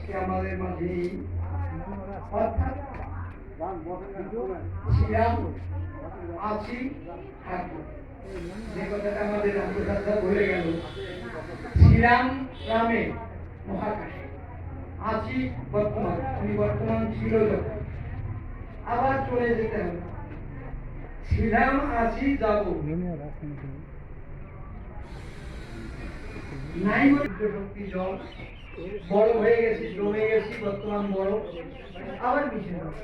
আজকে আমাদের মাঝে অর্থাৎ ছিলাম আছি থাকব। যে কথাটা আমাদের রামপ্রসাদ বলে গেল ছিলাম গ্রামে মহাকাশে। আছি বর্তমান উনি বর্তমান ছিল যখন। আবার চলে যেতে হবে। ছিলাম আছি যাব। নাই শক্তি জল। বড় হয়ে গেছি, জমে গেছি, বর্তমান বড়। আবার মিশে যাবে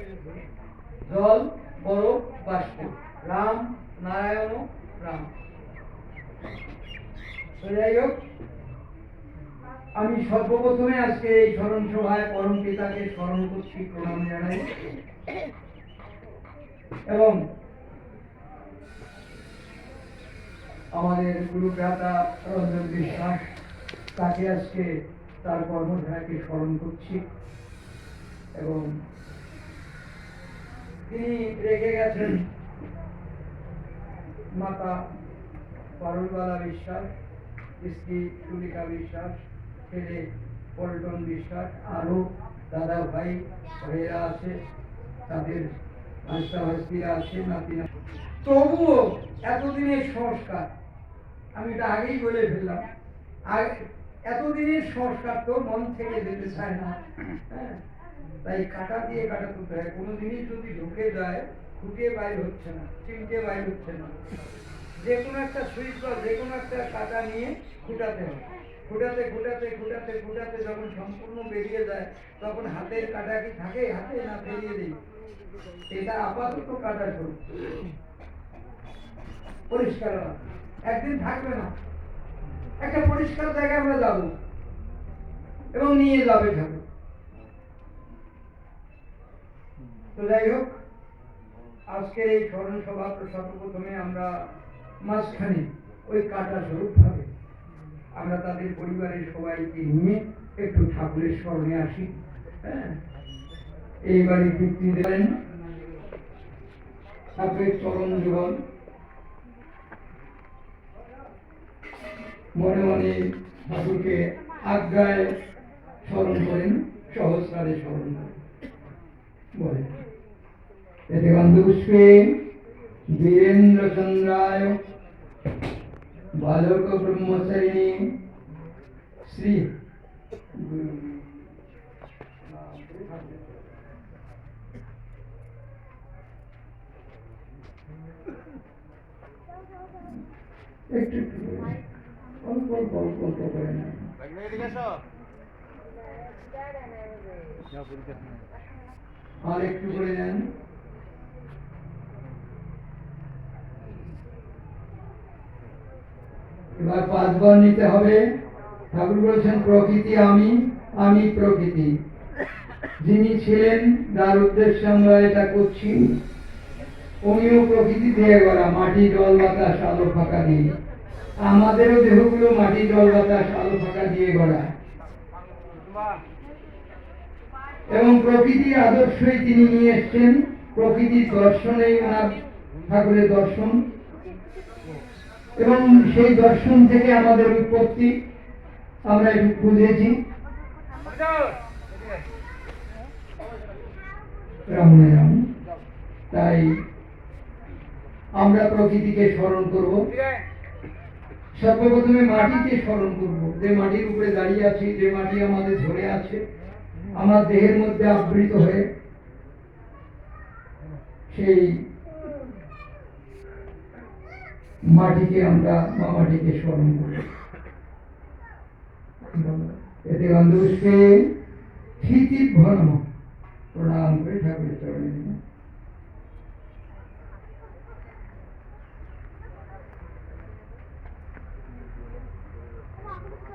জল বড়, বাষ্প। রাম নারায়ণ রাম। যাই হোক, আমি সর্বপ্রথমে আজকে এই স্মরণ সভায় পরম পিতাকে স্মরণ করছি, প্রণাম জানাই। এবং আমাদের গুরু ভ্রাতা রঞ্জন বিশ্বাস তাকে আজকে তার কর্মধারাকে স্মরণ করছি। এবং তিনি রেখে গেছেন। মাতা পারুলবালা বিশ্বাস, স্ত্রী সুলিকা বিশ্বাস, ছেলে পল্টন বিশ্বাস আরও দাদা ভাই, ভাইয়েরা আছে, তাদের ভাস্তা ভাস্তিরা আছে, নাতিনা। তবুও এতদিনের সংস্কার, আমি এটা আগেই বলে ফেললাম। আগে এতদিনের সংস্কার তো মন থেকে যেতে চায় না। হ্যাঁ? তাই কাটা দিয়ে কাটা তুলতে হয়। কোনো জিনিস যদি ঢুকে যায় খুঁটিয়ে বাইর হচ্ছে না চিমটে বাইর হচ্ছে না। যে কোনো একটা সুইচ বা যে কোনো একটা কাটা নিয়ে খুঁটাতে হবে খুঁটাতে খুঁটাতে খুঁটাতে খুঁটাতে যখন সম্পূর্ণ বেরিয়ে যায়, তখন হাতের কাটা কি থাকে? হাতে না ফেরিয়ে দিই? এটা আপাতত কাটা শুরু পরিষ্কার। একদিন থাকবে না। একটা পরিষ্কার জায়গায় আমরা যাব। এবং নিয়ে যাবে ঠাকুর তো যাই হোক আজকের এই স্মরণ সভা সর্বপ্রথমে আমরা মাঝখানে ওই কাটা স্বরূপ ভাবে আমরা তাদের পরিবারের সবাইকে নিয়ে একটু ঠাকুরের স্মরণে আসি। হ্যাঁ? এইবারে কীর্তি দেবেন ঠাকুরের চরণ জীবন মনে মনে ঠাকুরকে আজ্ঞায় স্মরণ করেন, সহস্রারে স্মরণ করেন। বলে। এতে গন্ধপুষ্পে বীরেন্দ্র চন্দ্রায় বালক ব্রহ্মচারিণী শ্রী গুরু একটু একটু করে অল্প অল্প অল্প অল্প করে নেন আর একটু করে নেন এবার পাঁচবার নিতে হবে। ঠাকুর বলেছেন, প্রকৃতি আমি আমি প্রকৃতি। যিনি ছিলেন যার উদ্দেশ্যে আমরা এটা করছি। উনিও প্রকৃতি দিয়ে গড়া, মাটি, জল, বাতাস, আলো, ফাঁকা দিয়ে আমাদেরও দেহগুলো মাটি জল বাতাস আলো ফাঁকা দিয়ে গড়া। এবং প্রকৃতির আদর্শই তিনি নিয়ে এসছেন। প্রকৃতির দর্শনেই ওনার ঠাকুরের দর্শন। এবং সেই দর্শন থেকে আমাদের উৎপত্তি। আমরা একটু রাম। তাই আমরা প্রকৃতিকে স্মরণ করব। সর্বপ্রথমে মাটিকে স্মরণ করব যে মাটির উপরে দাঁড়িয়ে আছি, যে মাটি আমাদের ধরে আছে, আমার দেহের মধ্যে আবৃত হয়ে, সেই মাটিকে আমরা বা মাটিকে স্মরণ করি এতে গন্ধপুষ্পে স্মৃতি ভন প্রণাম করে ঠাকুরের চরণে দিলাম। আর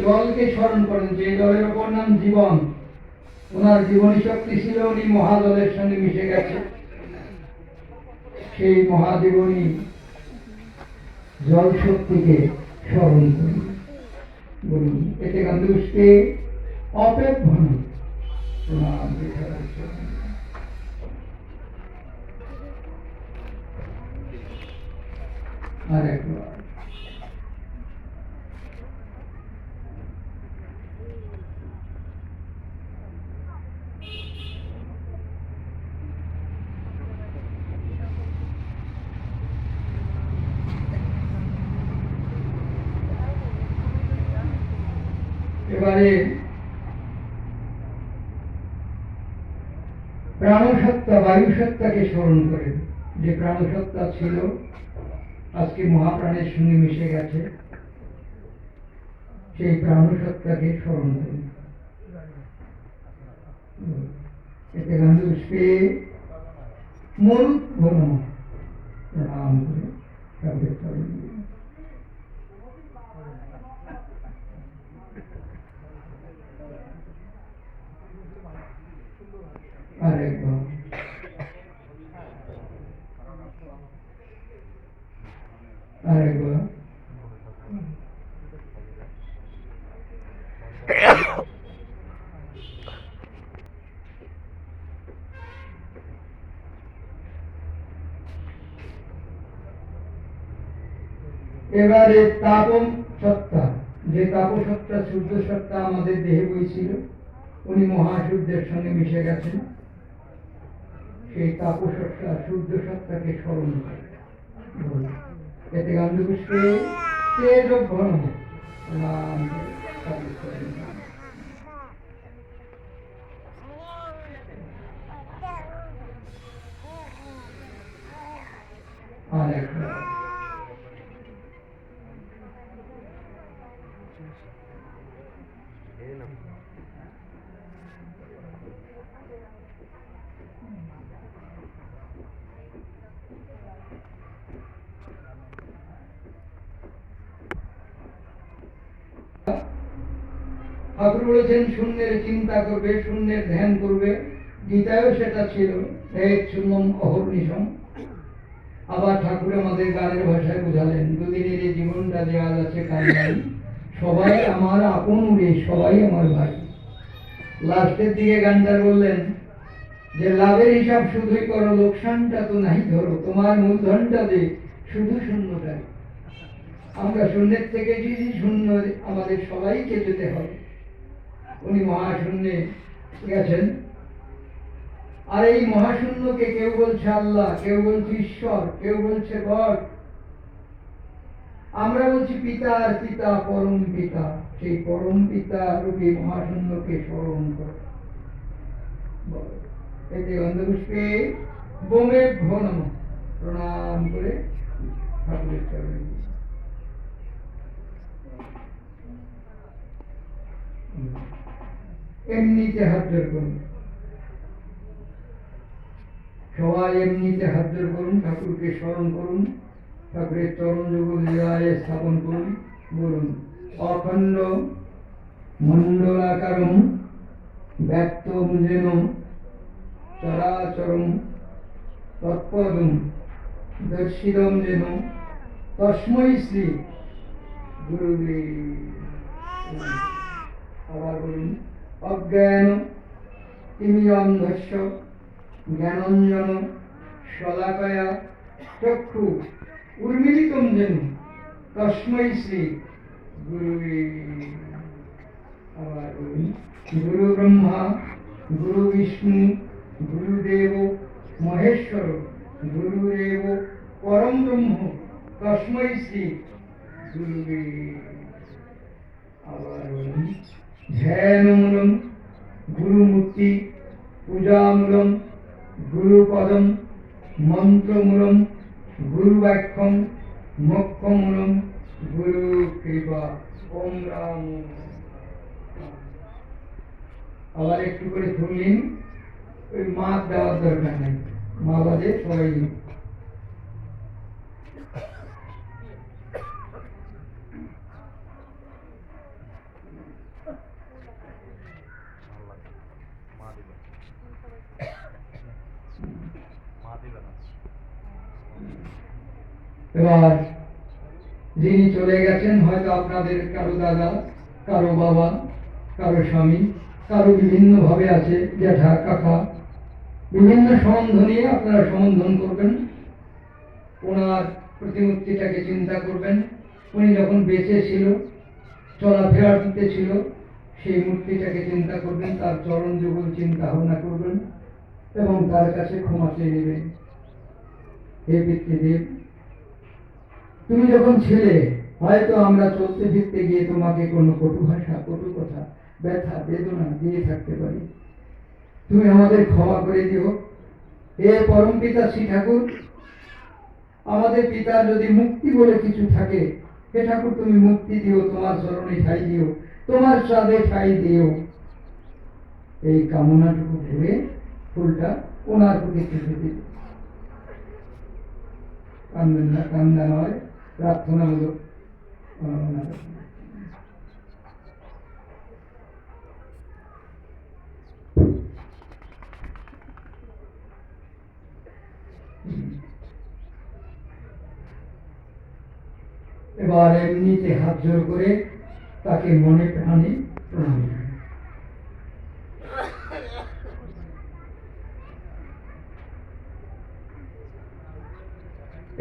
জলকে স্মরণ করেন যে জলের ওপর নাম জীবন ওনার জীবনী শক্তি ছিল উনি মহাজলের সঙ্গে মিশে গেছে সেই মহাজীবনী জল শক্তিকে স্মরণ করি বলুন এতে গন্ধপুষ্পে অপেক্ষণ প্রণাম এবারে প্রাণসত্তা বায়ুসত্তাকে স্মরণ করে যে প্রাণসত্তা ছিল আজকে মহাপ্রাণের সঙ্গে মিশে গেছে সেই প্রাণসত্তাকে স্মরণ করুন এতে গান্ধী পুষ্পে মরুৎ ভ্রম করে দিয়ে। এবারে তাপম সত্তা, যে তাপসত্তা সূর্য সত্তা আমাদের দেহে বইছিল, উনি মহাসূর্যের সঙ্গে মিশে গেছেন। সেই তাপসত্তা সূর্য সত্তাকে স্মরণ করে। বলে। এতে গান্ধীপুষ্পে তেজ ঘন নাম করে সাধু করেন। আর একবার ঠাকুর বলেছেন, শূন্যের চিন্তা করবে, শূন্যের ধ্যান করবে। গীতায়ও সেটা ছিল এক শূন্যম অহর্নিশম। আবার ঠাকুর আমাদের গানের ভাষায় বোঝালেন দুদিনের এই জীবনটা যে আছে, কাল নাই। সবাই আমার আপন উড়ে, সবাই আমার ভাই। লাস্টের দিকে গানটার বললেন, যে লাভের হিসাব শুধুই করো, লোকসানটা তো নাই ধরো, তোমার মূলধনটা যে শুধু শূন্যটাই। আমরা শূন্যের থেকে যদি শূন্য আমাদের সবাইকে যেতে হবে উনি মহাশূন্যে গেছেন আর এই মহাশূন্যকে কেউ বলছে আল্লাহ, কেউ বলছে ঈশ্বর, কেউ বলছে গড আমরা বলছি পিতা আর পিতা, পরম পিতা সেই পরম পিতা রূপী মহাশূন্যকে স্মরণ কর। এতে গন্ধপুষ্পে বোমে ঘনম প্রণাম করে ঠাকুরের চরণে। এমনিতে হাত জোর করুন সবাই এমনিতে হাত জোর করুন ঠাকুরকে স্মরণ করুন ঠাকুরের চরণ যুগল হৃদয়ে স্থাপন করুন, বলুন। অখণ্ড মণ্ডলাকারম ব্যক্তম যেন চরাচরম তৎপদম দর্শিদম যেন, তস্মৈ শ্রী গুরুদেব। আবার বলুন অজ্ঞান তিমি অন্ধস্য জ্ঞানঞ্জন শলাকয়া, চক্ষু, উর্মিলিতম যেন, তস্মৈ শ্রী গুরুবে। আবার গুরু ব্রহ্মা গুরু বিষ্ণু গুরুদেব, মহেশ্বর গুরুদেব পরম ব্রহ্ম, তস্মৈ শ্রী গুরুবে। আবার ধ্যানমূলম, গুরুমূর্তি, পূজামূলম, গুরুপদম, মন্ত্রমূলম, গুরুবাক্যম, মোক্ষমূলম গুরু কৃপা ওম রাম। আবার একটু করে শুনলেন, ওই মাছ দেওয়ার দরকার নেই। মা বাদে সবাই এবার যিনি চলে গেছেন, হয়তো আপনাদের কারও দাদা, কারও বাবা, কারও স্বামী, কারও বিভিন্ন ভাবে আছে জ্যাঠা কাকা, বিভিন্ন সম্বন্ধ নিয়ে আপনারা সম্বোধন করবেন। ওনার প্রতিমূর্তিটাকে চিন্তা করবেন। উনি যখন বেঁচে ছিল চলাফেরাতে ছিল সেই মূর্তিটাকে চিন্তা করবেন, তার চরণ যুগল চিন্তা ভাবনা করবেন এবং তার কাছে ক্ষমা চেয়ে নেবেন। হে পিতৃদেব, তুমি যখন ছিলে, হয়তো আমরা চলতে ফিরতে গিয়ে তোমাকে কোনো কটু ভাষা, কটু কথা, ব্যথা, বেদনা দিয়ে থাকতে পারি। তুমি আমাদের ক্ষমা করে দিও। হে পরম পিতা শ্রী ঠাকুর, আমাদের পিতার যদি মুক্তি বলে কিছু থাকে, হে ঠাকুর, তুমি মুক্তি দিও, তোমার স্মরণে ঠাই দিও। তোমার স্বাদে ঠাই দিও। এই কামনাটুকু ভরে ফুলটা ওনার প্রতি চেপে দিল। কান্দন না, কান্দা নয় প্রার্থনা হলো এবার এমনিতে হাত জোর করে তাকে মনে প্রাণে প্রণাম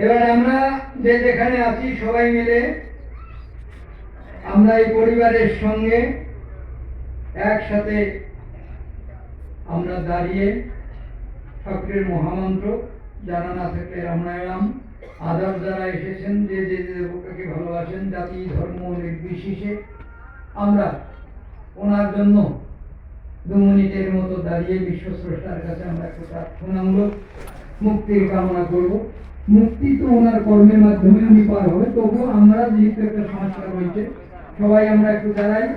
এবার আমরা যে যেখানে আছি সবাই মিলে আমরা এই পরিবারের সঙ্গে একসাথে আমরা দাঁড়িয়ে ঠাকুরের মহামন্ত্র যারা না থাকলে রামায়ণ আদার যারা এসেছেন, যে যে দেবতাকে ভালোবাসেন, জাতি, ধর্ম, নির্বিশেষে আমরা ওনার জন্য দু মিনিটের মতো দাঁড়িয়ে বিশ্বস্রষ্টার কাছে আমরা একটু প্রার্থনামূলক মুক্তির কামনা করব। মুক্তি তো ওনার কর্মের মাধ্যমে উনি পার হবে, তবুও আমরা যেহেতু একটা সংস্কার হয়েছে, সবাই আমরা একটু দাঁড়াই।